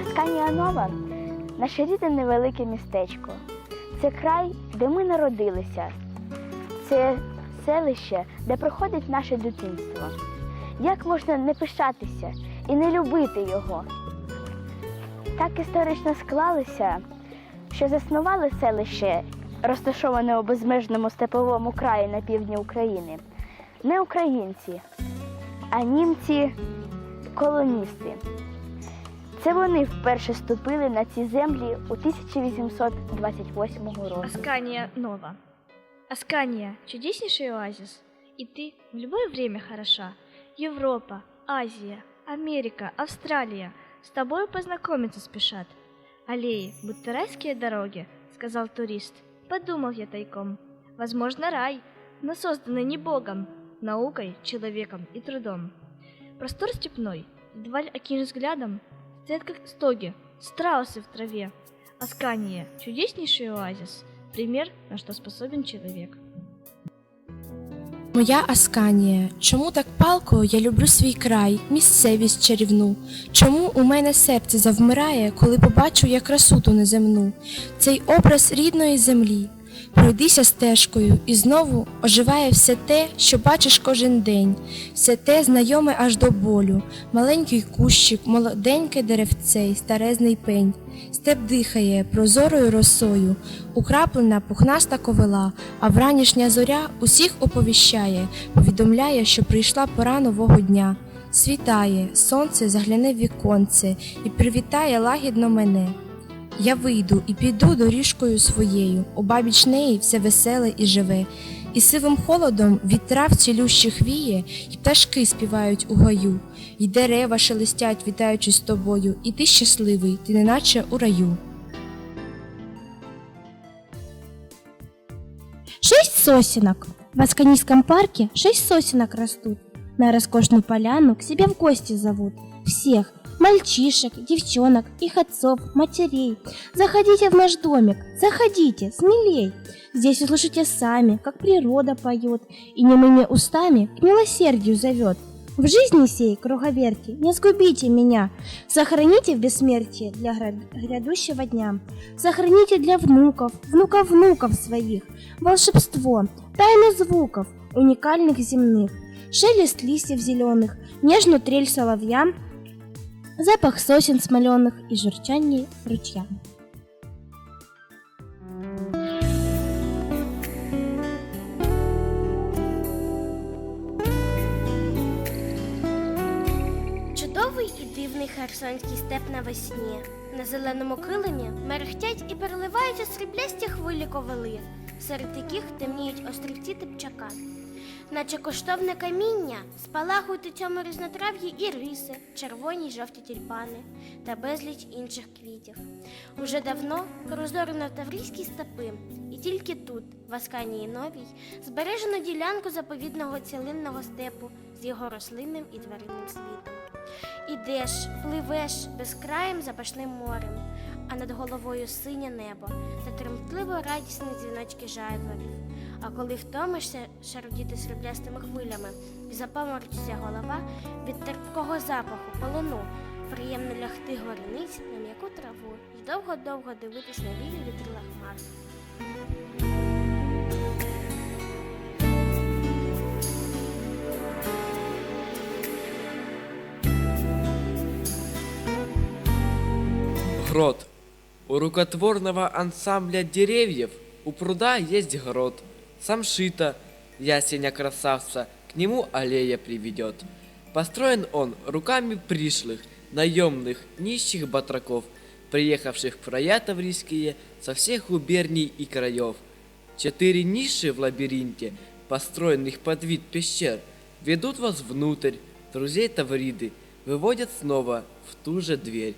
Асканія Нова наше рідне невелике містечко. Це край, де ми народилися. Це селище, де проходить наше дитинство. Як можна не пишатися і не любити його? Так історично склалося, що заснували селище, розташоване у безмежному степовому краї на півдні України, не українці, а німці-колоністи. Це вони вперше ступили на ці землі у 1828 році. Аскания Нова. Аскания – чудеснейший оазис. И ты в любое время хороша. Европа, Азия, Америка, Австралия с тобой познакомиться спешат. Аллеи, будто райские дороги, сказал турист. Подумал я тайком. Возможно, рай, но созданный не Богом, наукой, человеком и трудом. Простор степной, едва ли окинешь взглядом, стоят как стоги, страусы в траве. Аскания – чудеснейший оазис, пример, на что способен человек. Моя Асканія, чому так палко я люблю свій край, місцевість чарівну? Чому у мене серце завмирає, коли побачу я красу ту неземну? Цей образ рідної землі. Пройдися стежкою, і знову оживає все те, що бачиш кожен день, все те знайоме аж до болю, маленький кущик, молоденьке деревце й старезний пень. Степ дихає прозорою росою, украплена пухнаста ковила, а вранішня зоря усіх оповіщає, повідомляє, що прийшла пора нового дня. Світає, сонце загляне в віконце і привітає лагідно мене. Я вийду і піду доріжкою своєю, обабіч неї все веселе і живе, і сивим холодом від трав цілющих віє, і пташки співають у гаю, і дерева шелестять, вітаючись з тобою, і ти щасливий, ти неначе у раю. Шесть сосенок. В Асканийском парке шесть сосенок растут. На роскошную поляну к себе в гости зовут. Всех. Мальчишек, девчонок, их отцов, матерей. Заходите в наш домик, заходите, смелей. Здесь услышите сами, как природа поет и немыми устами к милосердию зовет. В жизни сей, круговерти, не сгубите меня. Сохраните в бессмертии для гряд- грядущего дня. Сохраните для внуков, внуков внуков своих. Волшебство, тайну звуков, уникальных земных. Шелест листьев зеленых, нежную трель соловья, запах сосен смоленых и журчание ручья. Чудовий і дивний херсонський степ навесні. На зеленому килимі мерехтять і переливаються сріблясті хвилі ковали, серед яких темніють острівці типчака. Наче коштовне каміння спалахують у цьому різнотрав'ї і риси, червоні й жовті тюльпани та безліч інших квітів. Уже давно прозорено таврійські степи, і тільки тут, в Асканії Новій, збережено ділянку заповідного цілинного степу з його рослинним і тваринним світом. Ідеш, пливеш безкраєм запашним морем, а над головою синє небо та тремтливо радісні дзвіночки жайворів. А коли втомишся шарудіти сріблястими хвилями і запаморочиться голова від терпкого запаху полону, приємно лягти гориниць на м'яку траву і довго-довго дивитись на вільні вітрила хмар. Грот. У рукотворного ансамбля деревьев у пруда есть грот. Самшита, ясеня красавца, к нему аллея приведет. Построен он руками пришлых, наемных, нищих батраков, приехавших в края таврийские со всех губерний и краев. Четыре ниши в лабиринте, построенных под вид пещер, ведут вас внутрь, друзей Тавриды, выводят снова в ту же дверь.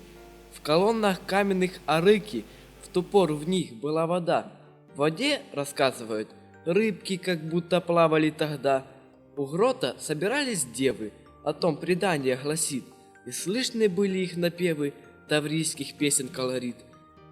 В колоннах каменных арыки, в ту пору в них была вода. В воде, рассказывают, рыбки как будто плавали тогда. У грота собирались девы, о том предание гласит, и слышны были их напевы таврийских песен колорит.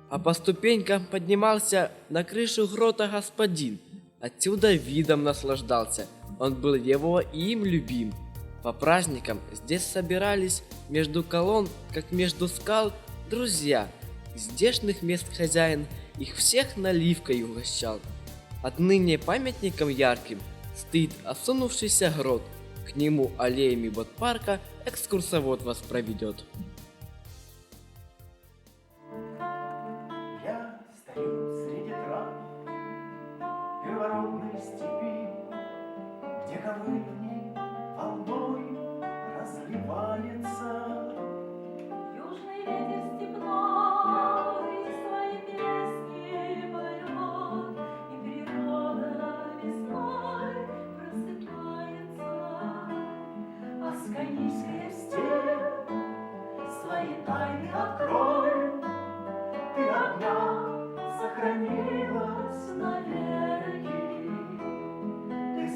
А по ступенькам поднимался на крышу грота господин, отсюда видом наслаждался, Он был его и им любим. По праздникам здесь собирались между колонн, как между скал, друзья. Здешних мест хозяин их всех наливкой угощал. Отныне памятником ярким стоит осунувшийся грот. К нему аллеями ботпарка экскурсовод вас проведет. Я стою среди трав степи, Где ковыльни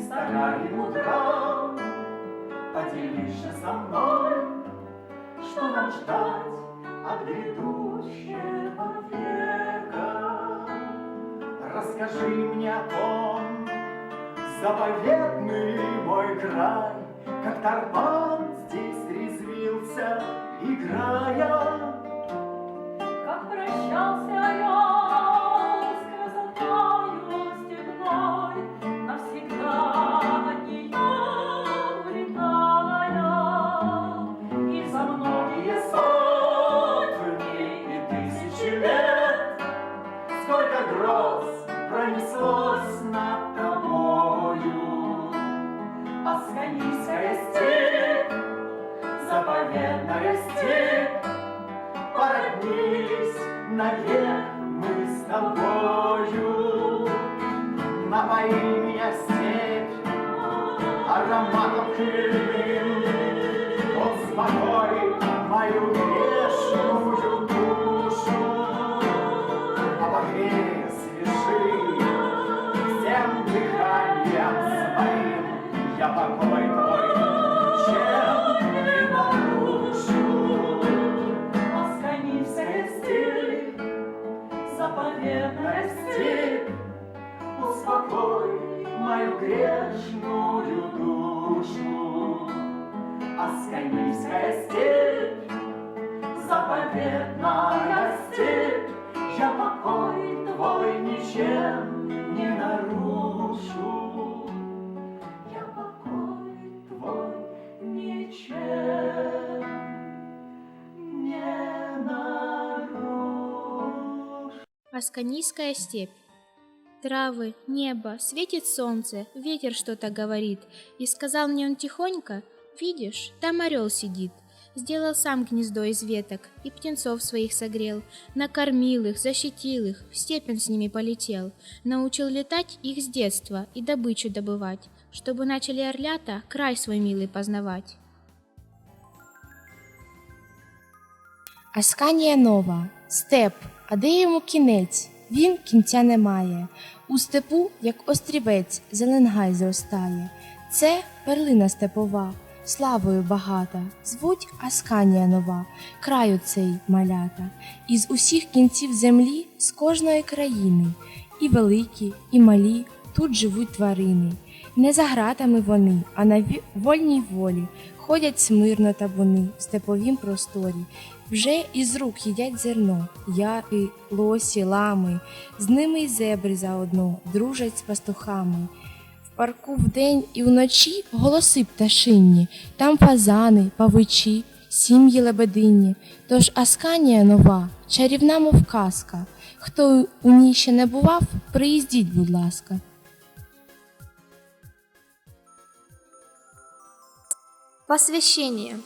Ты стара и мудра, поделишься со мной, Что нам ждать от грядущего века. Расскажи мне о том, заповедный мой край, Как Тарпан здесь резвился, играя. Как прощался Напои меня степь ароматом хмельным, Успокой мою грешную душу, Обогрей, освежи всем дыханием своим, Я покой твой ничем не нарушу. Асканийская степь, Заповедная степь, Успокой мою грешную душу. Асканийская степь, заповедная степь, Я покой твой ничем не нарушу. Я покой твой ничем не нарушу. Асканийская степь. Травы, небо, светит солнце, ветер что-то говорит. И сказал мне он тихонько, видишь, там орел сидит. Сделал сам гнездо из веток и птенцов своих согрел, накормил их, защитил их, в степь он с ними полетел, научил летать их с детства и добычу добывать, чтобы начали орлята край свой милый познавать. Асканія нова, степ, а де? Він кінця не має. У степу, як острівець, зеленгай зростає. Це перлина степова, славою багата. Звуть Асканія нова, краю цей малята. Із усіх кінців землі, з кожної країни, і великі, і малі, тут живуть тварини. Не за гратами вони, а на вольній волі ходять смирно табуни в степовім просторі. Вже із рук їдять зерно, яки, лосі, лами, з ними й зебри заодно дружать з пастухами. В парку вдень і вночі голоси пташинні, там фазани, павичі, сім'ї лебединні. Тож Асканія нова, чарівна мов казка. Хто у ній ще не бував, приїздіть, будь ласка. Посвящение.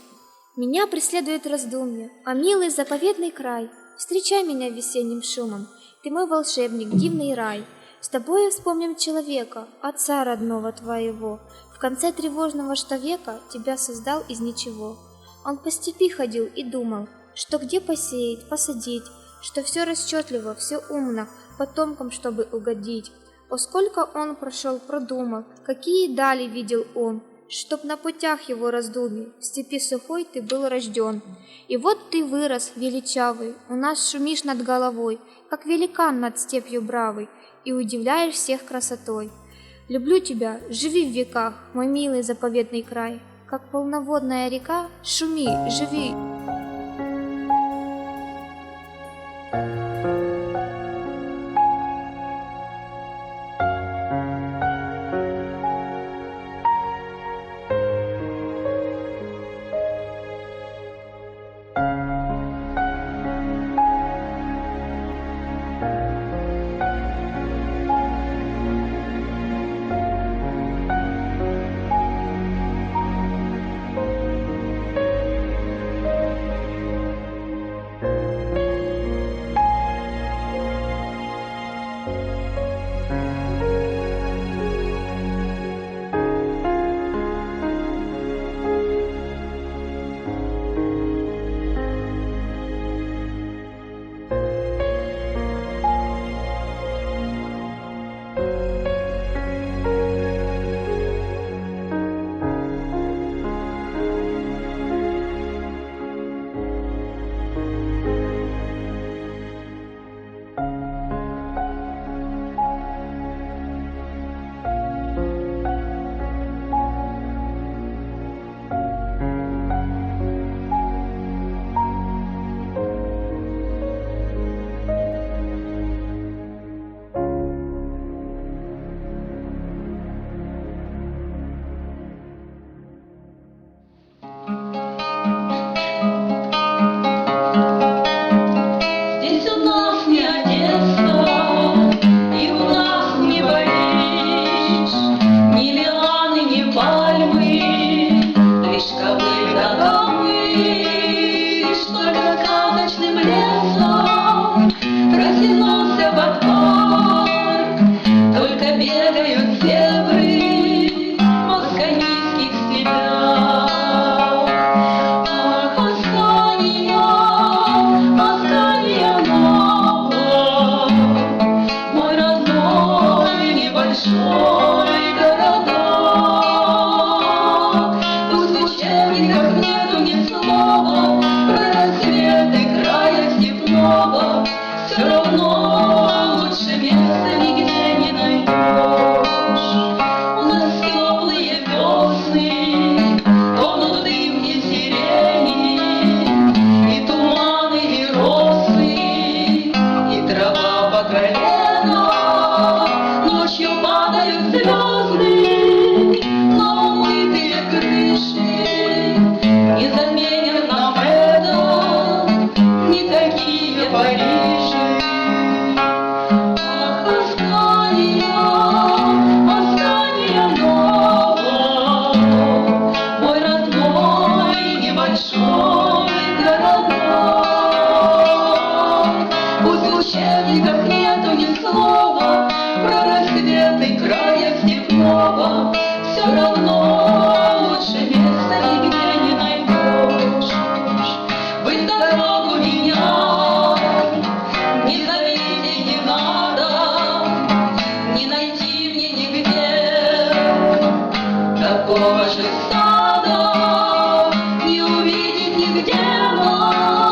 Меня преследует раздумье, а милый заповедный край. Встречай меня весенним шумом, ты мой волшебник, дивный рай. С тобой вспомним человека, отца родного твоего. В конце тревожного что века тебя создал из ничего. Он по степи ходил и думал, что где посеять, посадить, что все расчетливо, все умно, потомкам, чтобы угодить. О, сколько он прошел, продумал, какие дали видел он, чтоб на путях его раздумий в степи сухой ты был рожден. И вот ты вырос, величавый, у нас шумишь над головой, как великан над степью бравый, и удивляешь всех красотой. Люблю тебя, живи в веках, мой милый заповедный край. Как полноводная река, шуми, живи. Oh.